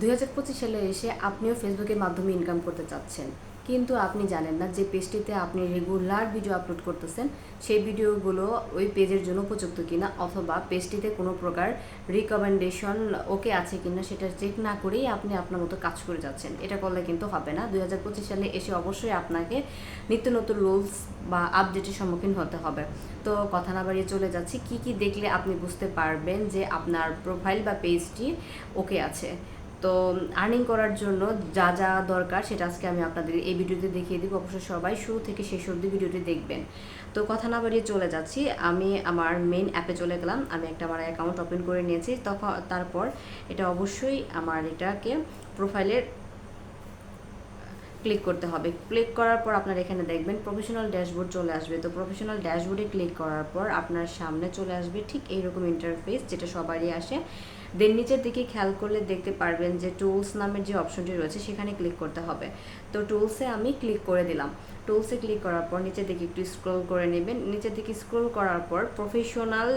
দুই হাজার পঁচিশ সালে এসে আপনিও ফেসবুকের মাধ্যমে ইনকাম করতে চাচ্ছেন। কিন্তু আপনি জানেন না যে পেজটিতে আপনি রেগুলার ভিডিও আপলোড করতেছেন, সেই ভিডিওগুলো ওই পেজের জন্য উপযুক্ত কিনা অথবা পেজটিতে কোনো প্রকার রিকমেন্ডেশন ওকে আছে কিনা সেটা চেক না করেই আপনি আপনার মতো কাজ করে যাচ্ছেন। এটা করলে কিন্তু হবে না। দুই হাজার পঁচিশ সালে এসে অবশ্যই আপনাকে নিত্য নতুন রুলস বা আপডেটের সম্মুখীন হতে হবে। তো কথা না বাড়িয়ে চলে যাচ্ছি, কি কি দেখলে আপনি বুঝতে পারবেন যে আপনার প্রোফাইল বা পেজটি ওকে আছে? তো আর্নিং করার জন্য যা যা দরকার সেটা আজকে আমি আপনাদের এই ভিডিওতে দেখিয়ে দিব। অবশ্যই সবাই শুরু থেকে শেষ অবধি ভিডিওটি দেখবেন। তো কথা না বাড়িয়ে চলে যাচ্ছি। আমি আমার মেন অ্যাপে চলে গেলাম। আমি একটা আমার অ্যাকাউন্ট ওপেন করে নিয়েছি। তখন তারপর এটা অবশ্যই আমার এটাকে প্রোফাইলের ক্লিক করতে হবে। ক্লিক করার পর আপনার এখানে দেখবেন প্রফেশনাল ড্যাশবোর্ড চলে আসবে। তো প্রফেশনাল ড্যাশবোর্ডে ক্লিক করার পর আপনার সামনে চলে আসবে ঠিক এইরকম ইন্টারফেস যেটা সবারই আসে। দেন নিচের দিকে খেয়াল করলে দেখতে পারবেন যে টুলস নামের যে অপশনটি রয়েছে সেখানে ক্লিক করতে হবে। তো টুলসে আমি ক্লিক করে দিলাম। টুলসে ক্লিক করার পর নিচের দিকে একটু স্ক্রল করে নেবেন। নিচের দিকে স্ক্রল করার পর প্রফেশনাল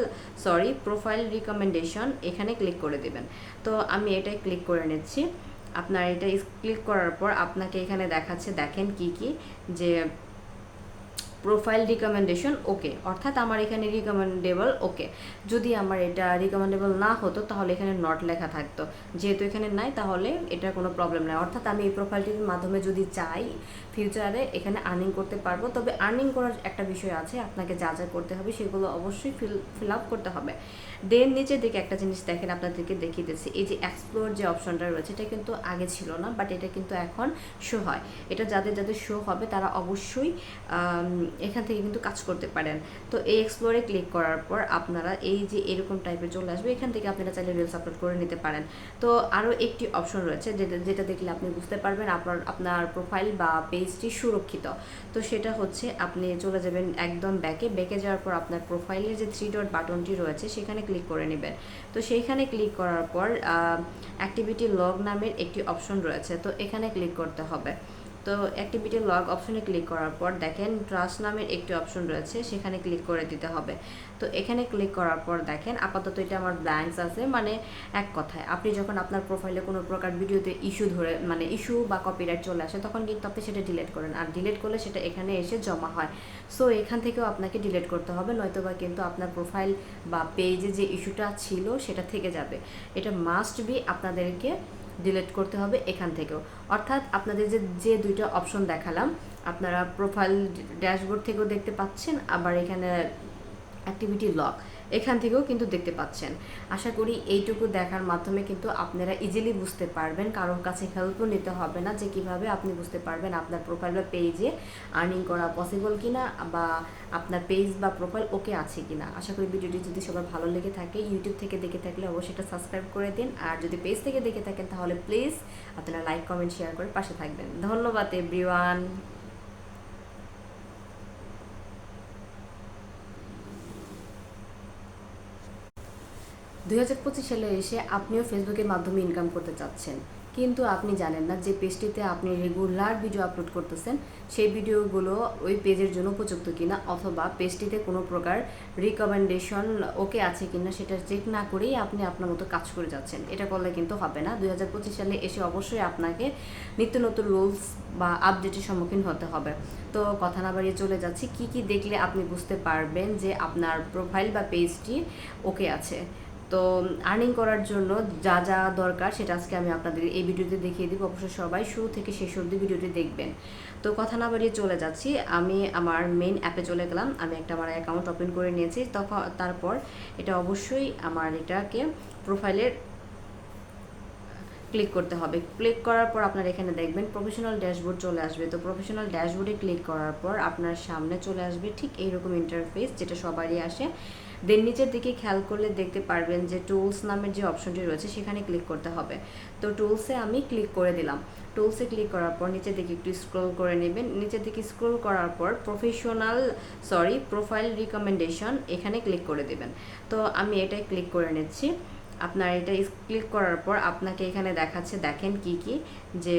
সরি প্রোফাইল রিকমেন্ডেশন এখানে ক্লিক করে দেবেন। তো আমি এটাই ক্লিক করে নিচ্ছি। আপনার এটা ক্লিক করার পর আপনাকে এখানে দেখাচ্ছে দেখেন কি কি যে প্রোফাইল রিকমেন্ডেশন ওকে অর্থাৎ আমার এখানে রিকমেন্ডেবল ওকে যদি আমার এটা রিকমেন্ডেবল না হতো, তাহলে এখানে নট লেখা থাকতো। যেহেতু এখানে নাই, তাহলে এটার কোনো প্রবলেম নাই। অর্থাৎ আমি এই প্রোফাইলটির মাধ্যমে যদি চাই ফিউচারে এখানে আর্নিং করতে পারব, তবে আর্নিং করার একটা বিষয় আছে, আপনাকে যা যা করতে হবে, সেগুলো অবশ্যই ফিল ফিল আপ করতে হবে। দেন নিচের দিকে একটা জিনিস দেখেন, আপনাদেরকে দেখিয়ে দিচ্ছি। এই যে এক্সপ্লোর যে অপশনটা রয়েছে, এটা কিন্তু আগে ছিল না বাট এটা কিন্তু এখন শো হয়। এটা যাদের যাদের শো হবে, তারা অবশ্যই এখান থেকে কিন্তু কাজ করতে পারেন। তো এই এক্সপ্লোরে ক্লিক করার পর আপনারা এই যে এরকম টাইপের চলে আসবে, এখান থেকে আপনারা চাইলে রিলস আপলোড করে নিতে পারেন। তো আরও একটি অপশন রয়েছে যেটা যেটা দেখলে আপনি বুঝতে পারবেন আপনার আপনার প্রোফাইল বা পেজটি সুরক্ষিত। তো সেটা হচ্ছে আপনি চলে যাবেন একদম ব্যাকে ব্যাকে যাওয়ার পর আপনার প্রোফাইলের যে থ্রি ডট বাটনটি রয়েছে, সেখানে ক্লিক করে নেবেন। তো সেইখানে ক্লিক করার পর অ্যাক্টিভিটি লগ নামের একটি অপশন রয়েছে। তো এখানে ক্লিক করতে হবে। তো অ্যাক্টিভিটি লগ অপশনে ক্লিক করার পর দেখেন ট্রাস্ট নামের একটি অপশন রয়েছে, সেখানে ক্লিক করে দিতে হবে। তো এখানে ক্লিক করার পর দেখেন আপাতত এটা আমার ব্ল্যাঙ্কস আছে মানে এক কথায়। আপনি যখন আপনার প্রোফাইলে কোনো প্রকার ভিডিওতে ইস্যু ধরে মানে ইস্যু বা কপিরাইট চলে আসে, তখন কিন্তু আপনি সেটা ডিলিট করেন। আর ডিলিট করলে সেটা এখানে এসে জমা হয়। সো এখান থেকেও আপনাকে ডিলিট করতে হবে নয়তো বা কিন্তু আপনার প্রোফাইল বা পেজে যে ইস্যুটা ছিল, সেটা থেকে যাবে। এটা মাস্ট বি আপনাদেরকে ডিলিট করতে হবে এখান থেকেও। অর্থাৎ আপনাদের যে যে দুইটা অপশন দেখালাম, আপনারা প্রোফাইল ড্যাশবোর্ড থেকেও দেখতে পাচ্ছেন, আবার এখানে অ্যাক্টিভিটি লক এখান থেকেও কিন্তু দেখতে পাচ্ছেন। আশা করি এইটুকু দেখার মাধ্যমে কিন্তু আপনারা ইজিলি বুঝতে পারবেন। কারোর কাছে হেল্পও নিতে হবে না যে কীভাবে আপনি বুঝতে পারবেন আপনার প্রোফাইল বা পেজে আর্নিং করা পসিবল কিনা বা আপনার পেজ বা প্রোফাইল ওকে আছে কিনা। আশা করি ভিডিওটি যদি সবার ভালো লেগে থাকে ইউটিউব থেকে দেখে থাকলে অবশ্যই এটা সাবস্ক্রাইব করে দিন। আর যদি পেজ থেকে দেখে থাকেন তাহলে প্লিজ আপনারা লাইক কমেন্ট শেয়ার করে পাশে থাকবেন। ধন্যবাদ এভরিওয়ান দুই হাজার পঁচিশ সালে এসে আপনিও ফেসবুকের মাধ্যমে ইনকাম করতে চাচ্ছেন। কিন্তু আপনি জানেন না যে পেজটিতে আপনি রেগুলার ভিডিও আপলোড করতেছেন, সেই ভিডিওগুলো ওই পেজের জন্য উপযুক্ত কিনা অথবা পেজটিতে কোনো প্রকার রিকমেন্ডেশন ওকে আছে কিনা সেটা চেক না করেই আপনি আপনার মতো কাজ করে যাচ্ছেন। এটা করলে কিন্তু হবে না। দুই হাজার পঁচিশ সালে এসে অবশ্যই আপনাকে নিত্য নতুন রুলস বা আপডেটের সম্মুখীন হতে হবে। তো কথা না বাড়িয়ে চলে যাচ্ছি, কি কি দেখলে আপনি বুঝতে পারবেন যে আপনার প্রোফাইল বা পেজটি ওকে আছে? তো আর্নিং করার জন্য যা যা দরকার সেটা আজকে আমি আপনাদের এই ভিডিওতে দেখিয়ে দিব। অবশ্যই সবাই শুরু থেকে শেষ অবধি ভিডিওটি দেখবেন। তো কথা না বাড়িয়ে চলে যাচ্ছি। আমি আমার মেন অ্যাপে চলে গেলাম। আমি একটা আমার অ্যাকাউন্ট ওপেন করে নিয়েছি। তখন তারপর এটা অবশ্যই আমার এটাকে প্রোফাইলের ক্লিক করতে হবে। ক্লিক করার পর আপনার এখানে দেখবেন প্রফেশনাল ড্যাশবোর্ড চলে আসবে। তো প্রফেশনাল ড্যাশবোর্ডে ক্লিক করার পর আপনার সামনে চলে আসবে ঠিক এইরকম ইন্টারফেস যেটা সবারই আসে। দেন নিচের দিকে খেয়াল করলে দেখতে পারবেন যে টুলস নামের যে অপশনটি রয়েছে সেখানে ক্লিক করতে হবে। তো টুলসে আমি ক্লিক করে দিলাম। টুলসে ক্লিক করার পর নিচের দিকে একটু স্ক্রল করে নেবেন। নিচের দিকে স্ক্রল করার পর প্রফেশনাল সরি প্রোফাইল রিকমেন্ডেশন এখানে ক্লিক করে দেবেন। তো আমি এটাই ক্লিক করে নিচ্ছি। আপনার এটা ক্লিক করার পর আপনাকে এখানে দেখাচ্ছে, দেখেন কি কি? যে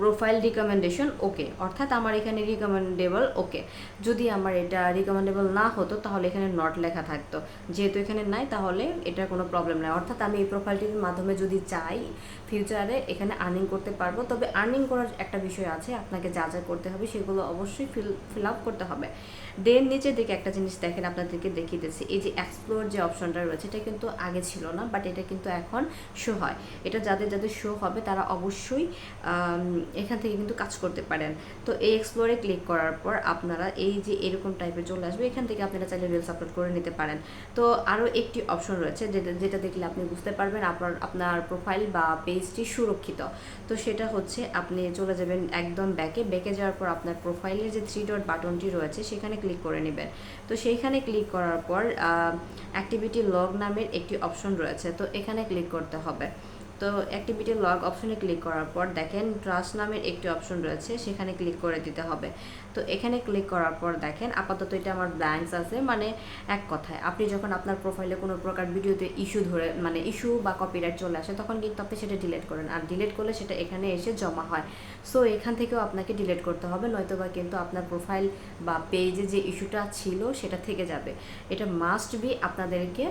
প্রোফাইল রিকমেন্ডেশন ওকে অর্থাৎ আমার এখানে রিকমেন্ডেবল ওকে যদি আমার এটা রিকমেন্ডেবল না হতো, তাহলে এখানে নট লেখা থাকতো। যেহেতু এখানে নাই, তাহলে এটার কোনো প্রবলেম নাই। অর্থাৎ আমি এই প্রোফাইলটির মাধ্যমে যদি চাই ফিউচারে এখানে আর্নিং করতে পারব, তবে আর্নিং করার একটা বিষয় আছে, আপনাকে যা যা করতে হবে, সেগুলো অবশ্যই ফিল ফিল আপ করতে হবে। দেন নিচের দিকে একটা জিনিস দেখেন, আপনাদেরকে দেখিয়ে দিচ্ছি। এই যে এক্সপ্লোর যে অপশনটা রয়েছে, এটা কিন্তু আগে ছিল না বাট এটা কিন্তু এখন শো হয়। এটা যাদের যাদের শো হবে, তারা অবশ্যই এখান থেকে কিন্তু কাজ করতে পারেন। তো এই এক্সপ্লোরে ক্লিক করার পর আপনারা এই যে এরকম টাইপের চলে আসবে, এখান থেকে আপনারা চাইলে রিলস আপলোড করে নিতে পারেন। তো আরও একটি অপশন রয়েছে, যেটা যেটা দেখলে আপনি বুঝতে পারবেন, আপনার আপনার প্রোফাইল বা পেজটি সুরক্ষিত। তো সেটা হচ্ছে, আপনি চলে যাবেন একদম ব্যাকে ব্যাকে যাওয়ার পর আপনার প্রোফাইলের যে থ্রি ডট বাটনটি রয়েছে, সেখানে ক্লিক করে নেবেন। তো সেইখানে ক্লিক করার পর অ্যাক্টিভিটি লগ নামের একটি অপশন রয়েছে। তো এখানে ক্লিক করতে হবে। তো অ্যাক্টিভিটি লগ অপশনে ক্লিক করার পর দেখেন ট্রাস্ট নামের একটি অপশন রয়েছে, সেখানে ক্লিক করে দিতে হবে। তো এখানে ক্লিক করার পর দেখেন আপাতত এটা আমার ব্ল্যাঙ্কস আছে মানে এক কথায়। আপনি যখন আপনার প্রোফাইলে কোনো প্রকার ভিডিওতে ইস্যু ধরে মানে ইস্যু বা কপিরাইট চলে আসে, তখন কিন্তু আপনি সেটা ডিলিট করেন। আর ডিলিট করলে সেটা এখানে এসে জমা হয়। সো এখান থেকেও আপনাকে ডিলিট করতে হবে, নয়তোবা কিন্তু আপনার প্রোফাইল বা পেজে যে ইস্যুটা ছিল, সেটা থেকে যাবে। এটা মাস্ট বি আপনাদেরকে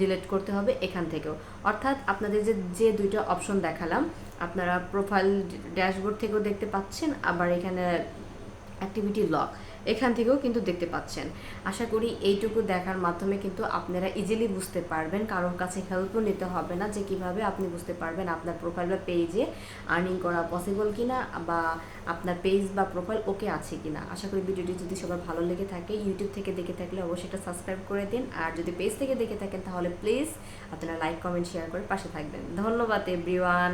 ডিলিট করতে হবে এখান থেকেও। অর্থাৎ আপনাদের যে যে দুইটা অপশন দেখালাম, আপনারা প্রোফাইল ড্যাশবোর্ড থেকেও দেখতে পাচ্ছেন, আবার এখানে অ্যাক্টিভিটি লক এখান থেকেও কিন্তু দেখতে পাচ্ছেন। আশা করি এইটুকু দেখার মাধ্যমে কিন্তু আপনারা ইজিলি বুঝতে পারবেন। কারোর কাছে হেল্পও নিতে হবে না যে কীভাবে আপনি বুঝতে পারবেন আপনার প্রোফাইল বা পেজে আর্নিং করা পসিবল কিনা বা আপনার পেজ বা প্রোফাইল ওকে আছে কিনা। আশা করি ভিডিওটি যদি সবার ভালো লেগে থাকে ইউটিউব থেকে দেখে থাকলে অবশ্যই এটা সাবস্ক্রাইব করে দিন। আর যদি পেজ থেকে দেখে থাকেন, তাহলে প্লিজ আপনারা লাইক কমেন্ট শেয়ার করে পাশে থাকবেন। ধন্যবাদ এভরিওয়ান